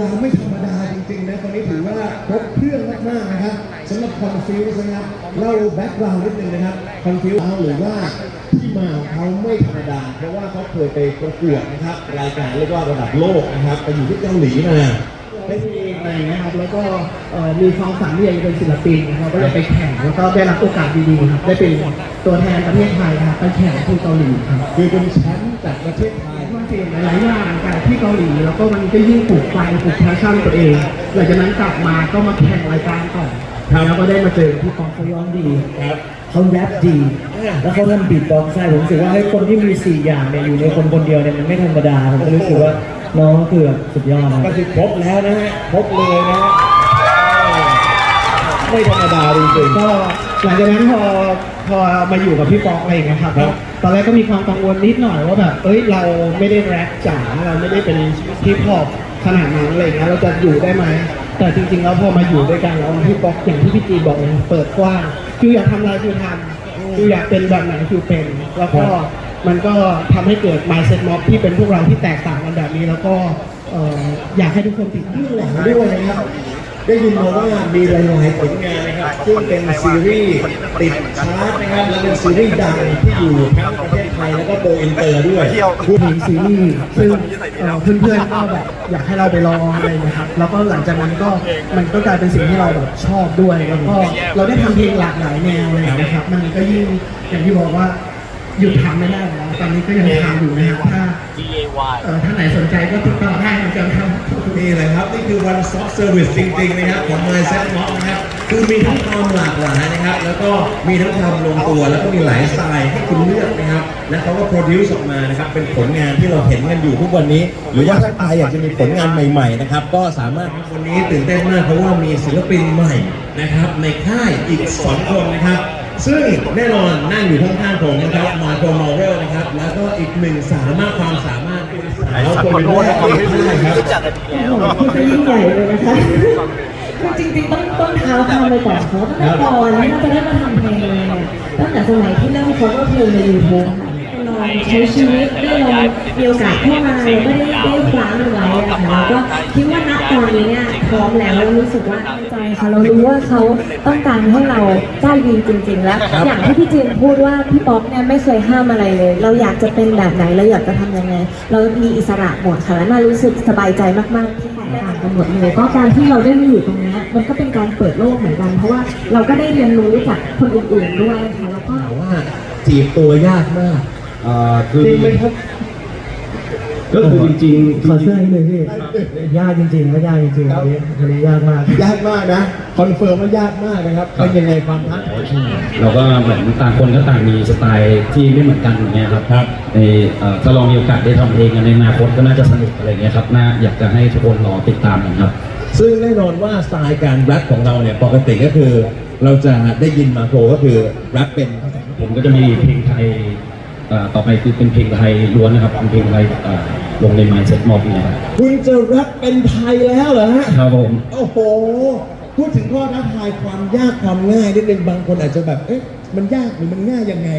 ลาไม่ธรรมดาจริงๆนะคนนี้ถือว่าครบเครื่องมากๆนะครับสำหรับคอนฟิวส์นะครับเล่าแบ็กกราวด์นิดนึงนะครับคอนฟิวส์หรือว่าที่มาของเขาไม่ธรรมดา เพราะว่าเขาเคยไปประกวดนะครับรายการเรียกว่าระดับโลกนะครับไปอยู่ที่เกาหลีมาได้เพลงอะไรอย่างเงี้ยครับ แล้วก็เอ่อมีความฝันที่อยากจะเป็นศิลปินนะครับก็เลยไปแข่งแล้วก็ได้รับโอกาสดีๆครับได้เป็นตัวแทนประเทศไทยครับไปแข่งที่เกาหลีครับคือเป็นแชมป์จากประเทศไทยมัน เปลี่ยนหลายๆอย่างจากที่เกาหลีแล้วก็มันก็ยิ่งปลูกไฟปลูกแพชชั่นตัวเองหลังจากนั้นกลับมาก็มาแข่งรายการต่อครับ แล้วก็ได้มาเจอพี่ปองเขาย้อนดีครับเขาแรปดี แล้วเขาทำบีทบ็อกซ์ได้ผมรู้สึกว่าให้คนที่มีสี่อย่างเนี่ยอยู่ในคนคนเดียวเนี่ยมันไม่ธรรมดาผมก็รู้สึกว่าน้องคือแบบสุดยอดนะก็คือครบแล้วนะฮะครบเลยนะฮะไม่ธรรมดาจริงๆก็ หลังจากนั้นพอพอมาอยู่กับพี่ปอกอะไรอย่างเงี้ยครับครับตอนแรกก็มีความกังวลนิดหน่อยว่าแบบเอ้ยเราไม่ได้แรปจ๋าเราไม่ได้เป็นฮิปฮอปขนาดนั้นอะไรอย่างเงี้ยเราจะอยู่ได้ไหมแต่จริงๆแล้วพอมาอยู่ด้วยกันแล้วพี่ปอกอย่างที่พี่จีบอกเลยเปิดกว้างคืออยากทำอะไรคือทำคืออยากเป็นแบบไหนคือเป็น แล้วก็มันก็ทำให้เกิด mindset mob ที่เป็นพวกเราที่แตกต่างกันแบบนี้ แล้วก็เอ่ออยากให้ทุกคนติดตามหลังด้วยนะครับ ได้ยินมาว่ามีหลายๆผลงานนะครับซึ่งเป็นซีรีส์ติดชาร์ตนะครับและเป็นซีรีส์ดังที่อยู่ทั้งประเทศไทยแล้วก็โดยอินเตอร์ด้วยพูดถึงซีรีส์ซึ่งเพื่อนๆก็แบบอยากให้เราไปลองอะไรนะครับแล้วก็หลังจากนั้นก็มันก็กลายเป็นสิ่งที่เราแบบชอบด้วยแล้วก็เราได้ทำเพลงหลากหลายแนวเลยนะครับ มันก็ยิ่งอย่างที่บอกว่าหยุดทำไม่ได้แล้วตอนนี้ก็ยังทำอยู่นะครับถ้าเอ่อท่าไหนสนใจก็ติดต่อได้เราจะทำ นี่แหละครับ นี่คือ one stop service จริงๆนะครับของ Mindset m o นะครับคือมีทั้งความหลากหลายนะครับ แล้วก็มีทั้งความลงตัว แล้วก็มีหลายสไตล์ให้คุณเลือกนะครับ และเขาก็ produce ออกมานะครับ เป็นผลงานที่เราเห็นกันอยู่ทุกวันนี้ หรือว่าถ้าใครอยากจะมีผลงานใหม่ๆนะครับ ก็สามารถวันนี้ตื่นเต้นมากเพราะว่ามีศิลปินใหม่นะครับ ในค่ายอีก 2 คนนะครับ ซึ่งแน่นอนนั่งอยู่ข้างๆผมนะครับมาโครมอเรลนะครับ แล้วก็อีกหนึ่งสามากความสามารถสาวคนแรกของค่ายครับโอ้โหคุณจะยิ่งใหญ่เลยนะคะจริงๆต้องต้นเท้าทำไปก่อนเขาตั้งแต่ก่อนที่เราจะได้มาทำเพลงเนี่ยตั้งแต่สมัยที่เริ่ม cover เพลงใน YouTube ค่ะลองใช้ชีวิตได้ลองมีโอกาสเข้ามาแล้วก็ได้ได้คว้ามันไว้อะค่ะก็คิดว่าณตอนนี้เนี่ยพร้อมแล้วรู้สึกว่า ค่ะ เรารู้ว่าเขาต้องการให้เราได้ดีจริง ๆ แล้วครับอย่างที่พี่จีนพูดว่าพี่ป๊อกเนี่ยไม่เคยห้ามอะไรเลย เราอยากจะเป็นแบบไหนเราอยากจะทำยังไง เรามีอิสระหมดค่ะและน่ารู้สึกสบายใจมากๆที่แตกต่างกันหมดเลยก็การที่เราได้มาอยู่ตรงเนี้ยมันก็เป็นการเปิดโลกเหมือนกัน เพราะว่าเราก็ได้เรียนรู้จากคนอื่นๆด้วยค่ะแล้วก็ถามว่าจีบตัวยากมากอ่าคือ จริงไหมครับ ก็คือจริงๆขอเสื้อให้เลยพี่ยากจริงๆก็ยากจริงๆครัอับนนี้อันนี้ยากมาก ยากมากนะคอนเฟิร์มว่ายากมากนะครับเป็นยังไงความท้าทายเราก็เหมือนต่างคนก็ต่างมีสไตล์ที่ไม่เหมือนกันอย่างเงี้ยครับครับในเอ่อถ้าลองมีโอกาสได้ทำเองกันในอนาคตก็น่าจะสนุกอะไรเงี้ยครับน่าอยากจะให้ทุกคนรอติดตามกันครับซึ่งแน่นอนว่าสไตล์การแรปของเราเนี่ยปกติก็คือ เราจะได้ยินมาโครก็คือแรปเป็นผมก็จะมีเพลงไทยเอ่อ ต่อไปคือเป็นเพลงไทยล้วนนะครับเป็นเพลงไทยเอ่อลงใน mindset mob เนี่ยครับคุณจะแรปเป็นไทยแล้วเหรอฮะครับผมโอ้โห พูดถึงข้อท้าทายความยากความง่ายนิดนึงบางคนอาจจะแบบเอ๊ะมันยากหรือมันง่ายยังไง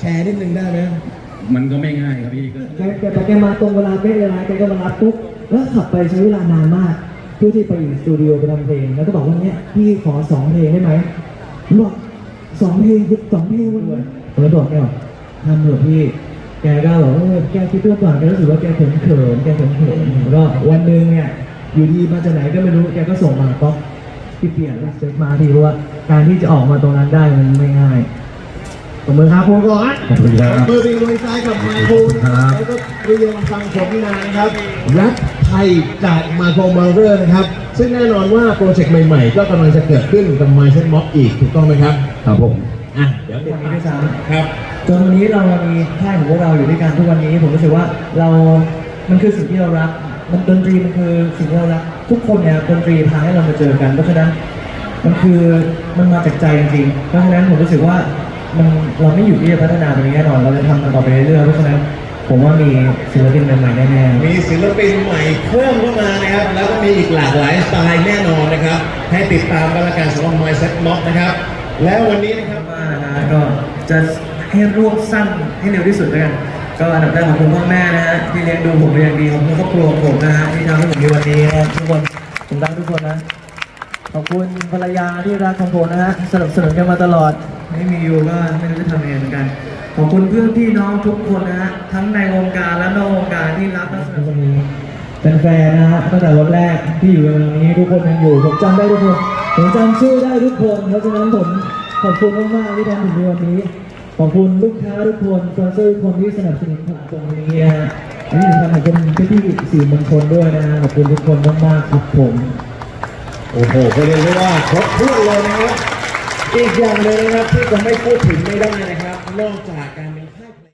แชร์นิดนึงได้ไหมมันก็ไม่ง่ายครับพี่ก็แกแกแต่แกมาตรงเวลาเป๊ะเลยนะแกก็มารับปุ๊บแล้วขับไปใช้เวลานานมากเพื่อที่ไปอยู่สตูดิโอไปทำเพลงแล้วก็บอกว่าเนี้ยพี่ขอสองเพลงได้ไหมผมบอกสองเพลงสองเพลงเลยผมก็บอกแกบอก ทำเถอะพี่แกก็บอกว่าเออแกคิดตัวก่อนแกรู้สึกว่าแกเขินเขินๆแกเขินเขินๆแล้วก็วันหนึ่งเนี่ยอยู่ดีมาจากไหนก็ไม่รู้แกก็ส่งมาป๊อกพี่เปลี่ยนเซ็ตมาทีเพราะว่าการที่จะออกมาตรงนั้นได้มันไม่ง่ายขอบคุณครับผมก่อนขอบคุณครับมือเป็นมือซ้ายกับไมโครนะครับแล้วก็เรียนฟังผมนานนะครับแรปไทยจากมาโครมาเรอร์นะครับ ซึ่งแน่นอนว่าโปรเจกต์ใหม่ๆ ก็กำลังจะเกิดขึ้นกับ m y s e t Mob อีกถูกต้องไหมครับ ครับผม อะ เดี๋ยวติดวันนี้ตามด้วยซ้ำครับ จนวันนี้เรามีค่ายของพวกเราอยู่ด้วยกันทุกวันนี้ ผมรู้สึกว่าเรามันคือสิ่งที่เรารัก มันดนตรีมันคือสิ่งที่เรารัก ทุกคนเนี่ยดนตรีพาให้เรามาเจอกัน เพราะฉะนั้นมันคือมันมาจากใจจริงๆเพราะฉะนั้นผมรู้สึกว่ามันเราไม่อยู่ที่จะพัฒนาตรงนี้แน่นอนเราจะทำมันต่อไปเรื่อยๆเพราะฉะนั้นผมว่ามีศิลปินใหม่ๆแน่ๆ มีศิลปินใหม่เพิ่มเข้ามานะครับ แล้วก็มีอีกหลากหลายสไตล์แน่นอนนะครับ ให้ติดตามกันละกันสำหรับ My Set Mob นะครับ แล้ววันนี้นะครับมากนะก็จะ ให้รวบสั้นให้เร็วที่สุดแล้วกัน ก็อันดับแรกขอบคุณพ่อแม่นะฮะที่เลี้ยงดูผมเป็นอย่างดีขอบคุณครอบครัวของผมนะฮะที่ทำให้ผมมีวันนี้นะครับทุกคนผมรักทุกคนนะขอบคุณภรรยาที่รักของผมนะฮะสนับสนุนกันมาตลอดไม่มีอยู่ก็ไม่รู้จะทำยังไงเหมือนกัน ขอบคุณเพื่อนพี่น้องทุกคนนะฮะทั้งในวงการและนอกวงการที่รักและสนับสนุนเป็นแฟนนะฮะตั้งแต่วันแรกที่อยู่ในวันนี้ทุกคนยังอยู่ผมจำได้ทุกคนผมจำชื่อได้ทุกคนเพราะฉะนั้นผมขอบคุณมากๆที่ทำถึงในวันนี้ ขอบคุณลูกค้าทุกคนสปอนเซอร์ทุกคนที่สนับสนุนผมตรงนี้นะฮะอันนี้สำคัญขอบคุณพี่ๆสื่อมวลชนด้วยนะฮะขอบคุณทุกคนมากๆครับผม โอ้โหก็เรียกได้ว่าครบถ้วนเลยนะครับ อีกอย่างเลยนะครับที่จะไม่พูดถึงไม่ได้นะครับ นอกจากการ